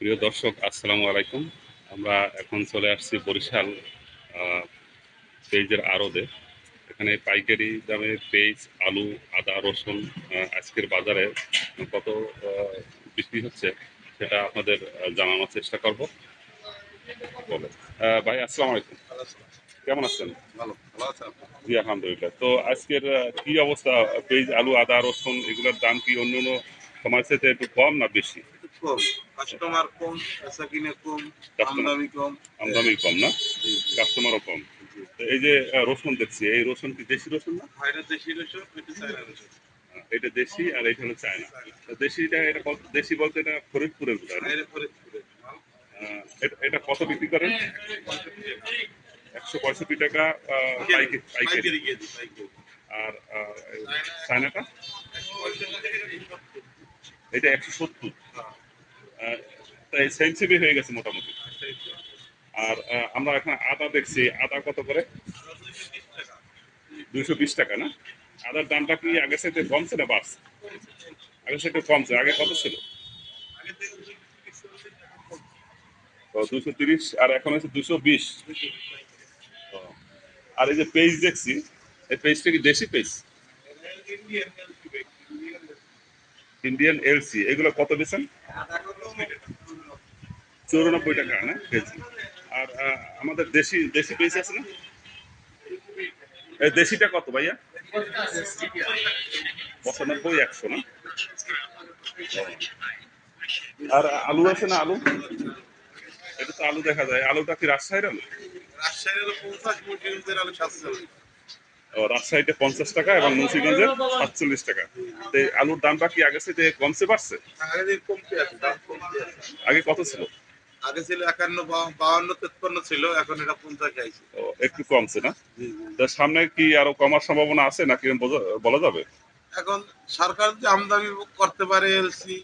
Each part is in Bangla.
প্রিয় দর্শক আসসালামু আলাইকুম। আমরা এখন চলে আসছি বরিশাল পেঁয়াজের আড়দে এখানে পাইকারি দামে পেঁয়াজ আলু আদা রসুন আজকের বাজারে কত বিক্রি হচ্ছে সেটা আপনাদের জানানোর চেষ্টা করব। ভাই আসসালামু আলাইকুম। কেমন আছেন? ভালো ভালো আছে জি আলহামদুলিল্লাহ। তো আজকের কি অবস্থা? পেঁয়াজ আলু আদা রসুন এগুলোর দাম কি অন্য অন্য সময়ের সাথে একটু কম না বেশি? কাস্টমার কম বেচা কিনে কম আমদানি কম? আমদানি কম না? কাস্টমারও কম। তো এই যে রসুন দেখছি এই রসুন কি দেশি রসুন না? ভাইরা দেশি রসুন এটা চাইনা রসুন। এটা দেশি আর এটা হলো চায়না। দেশিটা এটা দেশি বলতে এটা ফরিদপুরের আহ, এটা- এটা কত বিক্রি করেন? একশো পঁয়ষট্টি টাকা পাইকারি আর চায়নাটা? এটা একশো সত্তর। সেম হয়ে গেছে মোটামুটি। আর আমরা এখন আদা দেখছি, আদা কত করে? দুইশো বিশ টাকা, না? আদার দামটা কি আগের সাথে কমছে না বাড়ছে? আগের সাথে কমছে, আগে কত ছিল? দুশো তিরিশ আর এখন হচ্ছে দুশো বিশ। আর এই যে পেজ দেখছি, এই পেজটা কি দেশি পেজ ইন্ডিয়ান এলসি এগুলো কত বেছেন চৌরানব্বই টাকা, না? কেজি। আর আমাদের দেশি দেশি পেজ আছে না? দেশিটা কত ভাইয়া? পঁচানব্বই, একশো, না? আর আলু আছে না আলু? এটা তো আলু দেখা যায়। আলুটা কি রাজশাহীর আলু? রাজশাহীর হলো পঞ্চাশ আলু রাজশাহীতে পঞ্চাশ টাকা এবং মুন্সিগঞ্জে সাতচল্লিশ টাকা। তো আলুর দামটা কি আগের সাথে কমছে বাড়ছে? আগে আগে কত ছিল? আগে ছিল একান্ন বাউন্ন তেপ্পান্ন ছিল এখন এটা পঞ্চাশ আইছে। ও, একটু কমছে না। তো সামনে কি আরও কমার সম্ভাবনা আছে নাকি বলা যাবে? এখন সরকার যে আমদানি করতে পারে এলসি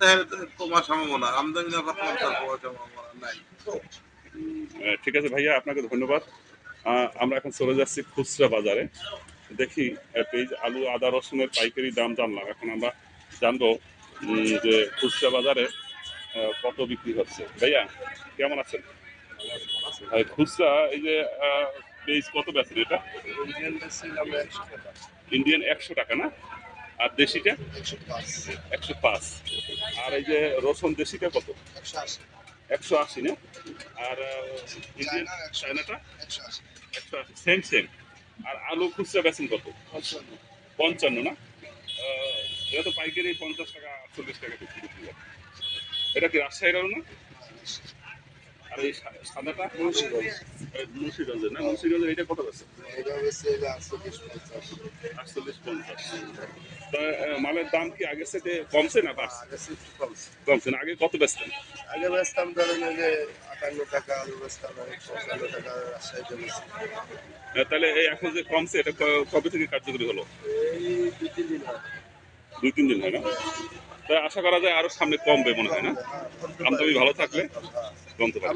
তাহলে কমার সম্ভাবনা। আমদানি না করতে তার কমার সম্ভাবনা নাই। আহ, ঠিক আছে ভাইয়া আপনাকে ধন্যবাদ। আমরা এখন চলে যাচ্ছি খুচরা বাজারে। দেখি পেঁয়াজ আলু আদা রসুনের পাইকারি দাম জানলাম। এখন আমরা জানব যে খুচরা বাজারে কত বিক্রি হচ্ছে। ভাইয়া কেমন আছেন? খুচরা এই যে পেঁয়াজ কত বেচেন এটা? ইন্ডিয়ান একশো টাকা। না? আর দেশিটা? একশো পাঁচ। আর এই যে রসুন দেশিটা কত? একশো আশি। না? আর ইন্ডিয়ান চায়নাটা? একশো আশি। সেম সেম আর আলু খুচরা বেচেন কত? পঞ্চান্ন। না? এটা তো পাইকারি পঞ্চাশ টাকা চল্লিশ টাকা বিক্রি বিক্রি করে। এটা কি রাজশাহীর আলু না? আর এই সাদাটা? মুন্সিগঞ্জের না? মুন্সিগঞ্জের এটা কত বেচেন? আটচল্লিশ পঞ্চাশ। তা মালের দাম কি আগের সাথে কমছে না বাড়ছে? কমছে। না। আগে কত বেচতেন? আগে বেচতাম ধরেন যে আটান্ন টাকা আলু বেচতাম আমি পঞ্চান্ন টাকা বেচি আহ, তাহলে এই এখন যে কমছে এটা কবে থেকে কার্যকরী হলো? এই দুই তিন দিন হয়। দুই তিন দিন হয় না? তাই আশা করা যায় আরও সামনে কমবে মনে হয় না? আমদানি ভালো থাকলে কমতে পারে।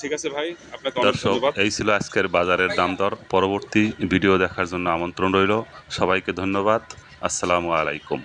ঠিক আছে ভাই আপনাকে অনেক দর্শক এই ছিল আজকের বাজারের দাম দর। পরবর্তী ভিডিও দেখার জন্য আমন্ত্রণ রইল। সবাইকে ধন্যবাদ। আসসালামু আলাইকুম।